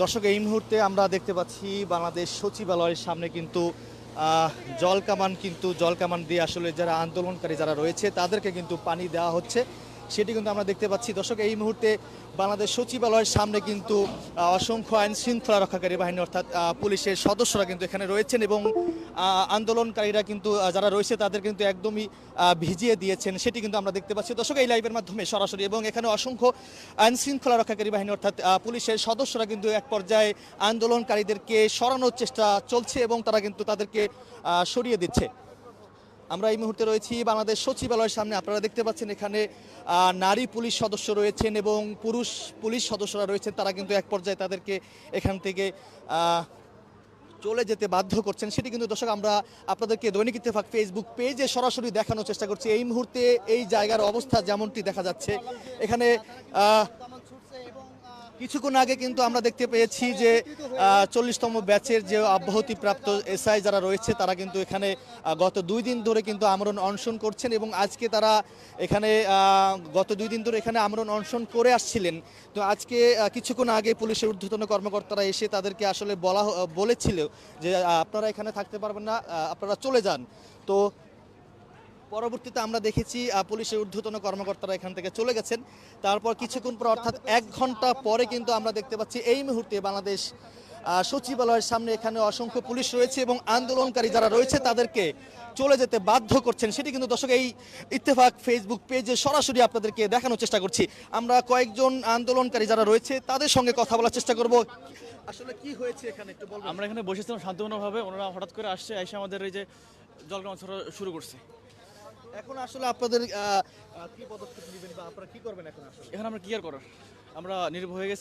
দর্শক, এই মুহূর্তে আমরা দেখতে পাচ্ছি বাংলাদেশ সচিবালয়ের সামনে কিন্তু জল কামান, কিন্তু জল কামান দিয়ে আসলে যারা আন্দোলনকারী যারা রয়েছে, তাদেরকে কিন্তু পানি দেওয়া হচ্ছে। সেটি কিন্তু আমরা দেখতে পাচ্ছি। দর্শক, এই মুহূর্তে বাংলাদেশ সচিবালয়ের সামনে কিন্তু অসংখ্য আইন শৃঙ্খলা রক্ষাকারী বাহিনী অর্থাৎ পুলিশের সদস্যরা কিন্তু এখানে রয়েছেন এবং আন্দোলনকারীরা কিন্তু যারা রয়েছে তাদের কিন্তু একদমই ভিজিয়ে দিয়েছেন। সেটি কিন্তু আমরা দেখতে পাচ্ছি। দর্শক, এই লাইভের মাধ্যমে সরাসরি এবং এখানে অসংখ্য আইন শৃঙ্খলা রক্ষাকারী বাহিনী অর্থাৎ পুলিশের সদস্যরা কিন্তু এক পর্যায়ে আন্দোলনকারীদেরকে সরানোর চেষ্টা চলছে এবং তারা কিন্তু তাদেরকে সরিয়ে দিচ্ছে। আমরা এই মুহূর্তে রয়েছি বাংলাদেশ সচিবালয়ের সামনে। আপনারা দেখতে পাচ্ছেন এখানে নারী পুলিশ সদস্য রয়েছেন এবং পুরুষ পুলিশ সদস্যরা রয়েছেন। তারা কিন্তু এক পর্যায়ে তাদেরকে এখান থেকে চলে যেতে বাধ্য করছেন। সেটি কিন্তু দর্শক আমরা আপনাদেরকে দৈনিক ইত্তেফাক ফেসবুক পেজে সরাসরি দেখানোর চেষ্টা করছি। এই মুহূর্তে এই জায়গার অবস্থা যেমনটি দেখা যাচ্ছে, এখানে কিছুক্ষণ আগে কিন্তু আমরা দেখতে পেয়েছি যে চল্লিশতম ব্যাচের যে অব্যাহতিপ্রাপ্ত এসআই যারা রয়েছে, তারা কিন্তু এখানে গত দুই দিন ধরে কিন্তু আমরণ অনশন করছেন এবং আজকে তারা এখানে গত দুই দিন ধরে এখানে আমরণ অনশন করে আসছিলেন। তো আজকে কিছুক্ষণ আগে পুলিশের ঊর্ধ্বতন কর্মকর্তারা এসে তাদেরকে আসলে বলা বলেছিল যে আপনারা এখানে থাকতে পারবেন না আপনারা চলে যান। তো পরবর্তীতে আমরা দেখেছি পুলিশের ঊর্ধ্বতন কর্মকর্তারা এখান থেকে চলে গেছেন। তারপর কিছুক্ষণ পর অর্থাৎ এক ঘণ্টা পরে কিন্তু আমরা দেখতে পাচ্ছি, এই মুহূর্তে বাংলাদেশ সচিবালয়ের সামনে এখানে অসংখ্য পুলিশ রয়েছে এবং আন্দোলনকারী যারা রয়েছে তাদেরকে চলে যেতে বাধ্য করছেন। সেটি কিন্তু দর্শক, এই ইত্তেফাক ফেসবুক পেজে সরাসরি আপনাদেরকে দেখানোর চেষ্টা করছি। আমরা কয়েকজন আন্দোলনকারী যারা রয়েছে তাদের সঙ্গে কথা বলার চেষ্টা করব। আসলে কি হয়েছে এখানে একটু আমরা এখানে বসেছিলাম শান্তিপূর্ণভাবে। ওনারা হঠাৎ করে আসছে, এসে আমাদের এই যে জলগ্রাম শুরু করছে। এখন আসলে আপনাদের কি পদক্ষেপ নেবেন বা আপনারা কি করবেন এখন আসলে? এখানে আমরা কি আর করার? আমরা নির্ভয় হয়ে গেছি।